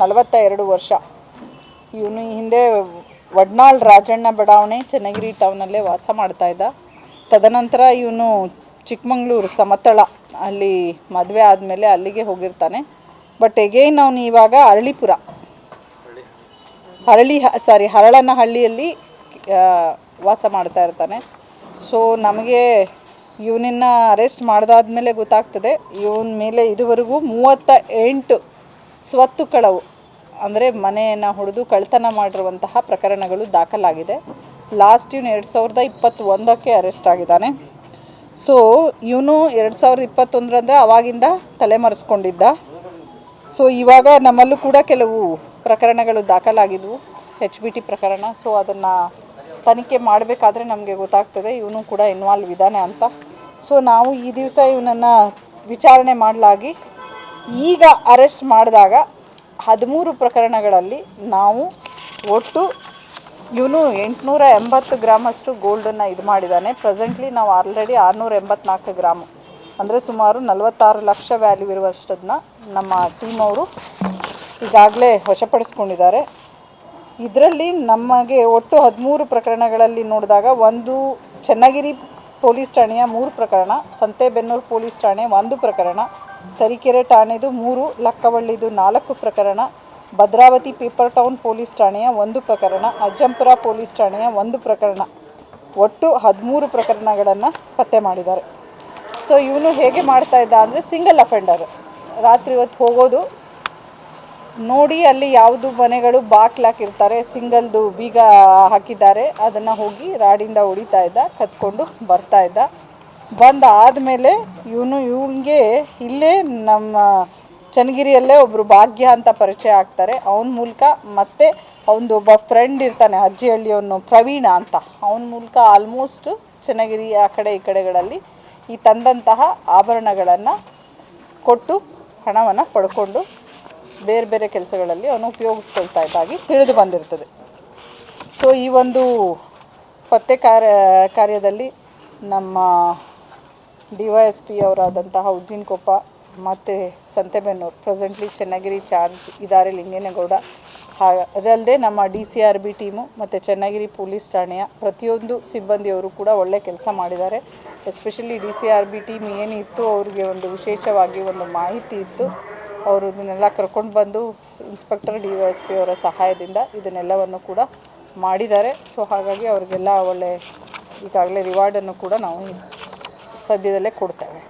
ನಲವತ್ತ ಎರಡು ವರ್ಷ. ಇವನು ಹಿಂದೆ ವಡ್ನಾಳ್ ರಾಜಣ್ಣ ಬಡಾವಣೆ ಚನ್ನಗಿರಿ ಟೌನಲ್ಲೇ ವಾಸ ಮಾಡ್ತಾ ಇದ್ದ. ತದನಂತರ ಇವನು ಚಿಕ್ಕಮಂಗ್ಳೂರು ಸಮತಳ, ಅಲ್ಲಿ ಮದುವೆ ಆದಮೇಲೆ ಅಲ್ಲಿಗೆ ಹೋಗಿರ್ತಾನೆ. ಬಟ್ ಎಗೈನ್ ಅವನು ಇವಾಗ ಅರಳಿಪುರ. ಹರಳಿ ಸಾರಿ ಹರಳನಹಳ್ಳಿಯಲ್ಲಿ ವಾಸ ಮಾಡ್ತಾ ಇರ್ತಾನೆ. ಸೊ ನಮಗೆ ಇವನನ್ನ ಅರೆಸ್ಟ್ ಮಾಡಿದಾದ್ಮೇಲೆ ಗೊತ್ತಾಗ್ತದೆ. ಇವನ ಮೇಲೆ ಇದುವರೆಗೂ ಮೂವತ್ತ ಎಂಟು ಸ್ವತ್ತು ಕಳವು, ಅಂದರೆ ಮನೆಯನ್ನು ಹೊಡೆದು ಕಳ್ತನ ಮಾಡಿರುವಂತಹ ಪ್ರಕರಣಗಳು ದಾಖಲಾಗಿದೆ. ಲಾಸ್ಟ್ ಇವನು ಎರಡು ಸಾವಿರದ ಇಪ್ಪತ್ತೊಂದಕ್ಕೆ ಅರೆಸ್ಟ್ ಆಗಿದ್ದಾನೆ. ಸೊ ಇವನು ಎರಡು ಸಾವಿರದ ಇಪ್ಪತ್ತೊಂದರಂದರೆ ಅವಾಗಿಂದ ತಲೆಮರೆಸ್ಕೊಂಡಿದ್ದ. ಸೊ ಇವಾಗ ನಮ್ಮಲ್ಲೂ ಕೂಡ ಕೆಲವು ಪ್ರಕರಣಗಳು ದಾಖಲಾಗಿದ್ವು ಎಚ್ ಬಿ ಟಿ ಪ್ರಕರಣ. ಸೊ ಅದನ್ನು ತನಿಖೆ ಮಾಡಬೇಕಾದ್ರೆ ನಮಗೆ ಗೊತ್ತಾಗ್ತದೆ, ಇವನು ಕೂಡ ಇನ್ವಾಲ್ವ್ ಇದ್ದಾನೆ ಅಂತ. ಸೊ ನಾವು ಈ ದಿವಸ ಇವನನ್ನು ವಿಚಾರಣೆ ಮಾಡಲಾಗಿ ಈಗ ಅರೆಸ್ಟ್ ಮಾಡಿದಾಗ ಹದಿಮೂರು ಪ್ರಕರಣಗಳಲ್ಲಿ ನಾವು ಒಟ್ಟು ಇವನು ಎಂಟುನೂರ ಎಂಬತ್ತು ಗ್ರಾಮಷ್ಟು ಗೋಲ್ಡನ್ನು ಇದು ಮಾಡಿದ್ದಾನೆ. ಪ್ರೆಸೆಂಟ್ಲಿ ನಾವು ಆಲ್ರೆಡಿ ಆರುನೂರ ಎಂಬತ್ನಾಲ್ಕು ಗ್ರಾಮ್. ಅಂದರೆ ಸುಮಾರು ನಲವತ್ತಾರು ಲಕ್ಷ ವ್ಯಾಲ್ಯೂ ಇರುವಷ್ಟದನ್ನ ನಮ್ಮ ಟೀಮ್ ಅವರು ಈಗಾಗಲೇ ವಶಪಡಿಸ್ಕೊಂಡಿದ್ದಾರೆ. ಇದರಲ್ಲಿ ನಮಗೆ ಒಟ್ಟು ಹದಿಮೂರು ಪ್ರಕರಣಗಳಲ್ಲಿ ನೋಡಿದಾಗ ಒಂದು ಚನ್ನಗಿರಿ ಪೊಲೀಸ್ ಠಾಣೆಯ ಮೂರು ಪ್ರಕರಣ, ಸಂತೆಬೆನ್ನೂರು ಪೊಲೀಸ್ ಠಾಣೆ ಒಂದು ಪ್ರಕರಣ ತರೀಕೆರೆ ಠಾಣೆದು ಮೂರು, ಲಕ್ಕವಳ್ಳಿದು ನಾಲ್ಕು ಪ್ರಕರಣ, ಭದ್ರಾವತಿ ಪೇಪರ್ ಟೌನ್ ಪೊಲೀಸ್ ಠಾಣೆಯ ಒಂದು ಪ್ರಕರಣ, ಅಜ್ಜಂಪುರ ಪೊಲೀಸ್ ಠಾಣೆಯ ಒಂದು ಪ್ರಕರಣ. ಒಟ್ಟು ಹದಿಮೂರು ಪ್ರಕರಣಗಳನ್ನು ಪತ್ತೆ ಮಾಡಿದ್ದಾರೆ. ಸೊ ಇವನು ಹೇಗೆ ಮಾಡ್ತಾ ಇದ್ದ ಅಂದರೆ ಸಿಂಗಲ್ ಅಫೆಂಡರ್ ರಾತ್ರಿ ಹೊತ್ತು ಹೋಗೋದು, ನೋಡಿ ಅಲ್ಲಿ ಯಾವುದು ಮನೆಗಳು ಬಾಕ್ಲಾಕಿರ್ತಾರೆ ಸಿಂಗಲ್ದು ಬೀಗ ಹಾಕಿದ್ದಾರೆ, ಅದನ್ನು ಹೋಗಿ ರಾಡಿಂದ ಹೊಡಿತಾ ಇದ್ದ ಕತ್ಕೊಂಡು ಬರ್ತಾ ಇದ್ದ. ಬಂದ ಆದಮೇಲೆ ಇವನು ಇವನಿಗೆ ಇಲ್ಲೇ ನಮ್ಮ ಚನ್ನಗಿರಿಯಲ್ಲೇ ಒಬ್ಬರು ಭಾಗ್ಯ ಅಂತ ಪರಿಚಯ ಆಗ್ತಾರೆ. ಅವನ ಮೂಲಕ ಮತ್ತೆ ಅವನದು ಒಬ್ಬ ಫ್ರೆಂಡ್ ಇರ್ತಾನೆ, ಅಜ್ಜಿಹಳ್ಳಿಯವನು ಪ್ರವೀಣ ಅಂತ. ಅವನ ಮೂಲಕ ಆಲ್ಮೋಸ್ಟ್ ಚನ್ನಗಿರಿ ಆ ಕಡೆ ಈ ಕಡೆಗಳಲ್ಲಿ ಈ ತಂದಂತಹ ಆಭರಣಗಳನ್ನು ಕೊಟ್ಟು ಹಣವನ್ನು ಪಡ್ಕೊಂಡು ಬೇರೆ ಬೇರೆ ಕೆಲಸಗಳಲ್ಲಿ ಅವನು ಉಪಯೋಗಿಸ್ಕೊಳ್ತಾ ಇದ್ದಾಗಿ ತಿಳಿದು ಬಂದಿರ್ತದೆ. ಸೊ ಈ ಒಂದು ಪತ್ತೆ ಕಾರ್ಯ ಕಾರ್ಯದಲ್ಲಿ ನಮ್ಮ ಡಿ ವೈ ಎಸ್ ಪಿ ಅವರಾದಂತಹ ಉಜ್ಜಿನಕೊಪ್ಪ ಮತ್ತು ಸಂತೆಬೆನ್ನೂರು ಪ್ರೆಸೆಂಟ್ಲಿ ಚೆನ್ನಗಿರಿ ಚಾರ್ಜ್ ಇದ್ದಾರೆ ಲಿಂಗೇನಗೌಡ. ಅದಲ್ಲದೆ ನಮ್ಮ D C R B team ಮತ್ತು ಚೆನ್ನಗಿರಿ ಪೊಲೀಸ್ ಠಾಣೆಯ ಪ್ರತಿಯೊಂದು ಸಿಬ್ಬಂದಿಯವರು ಕೂಡ ಒಳ್ಳೆ ಕೆಲಸ ಮಾಡಿದ್ದಾರೆ. Especially D C R B team ಏನಿತ್ತು, ಅವರಿಗೆ ಒಂದು ವಿಶೇಷವಾಗಿ ಒಂದು ಮಾಹಿತಿ ಇತ್ತು. ಅವರು ಇದನ್ನೆಲ್ಲ ಕರ್ಕೊಂಡು ಬಂದು inspector D Y S P ಅವರ ಸಹಾಯದಿಂದ ಇದನ್ನೆಲ್ಲವನ್ನು ಕೂಡ ಮಾಡಿದ್ದಾರೆ. ಸೊ ಹಾಗಾಗಿ ಅವರಿಗೆಲ್ಲ ಒಳ್ಳೆ ಈಗಾಗಲೇ ರಿವಾರ್ಡನ್ನು ಕೂಡ ನಾವು ಸದ್ಯದಲ್ಲೇ ಕೊಡ್ತೇವೆ.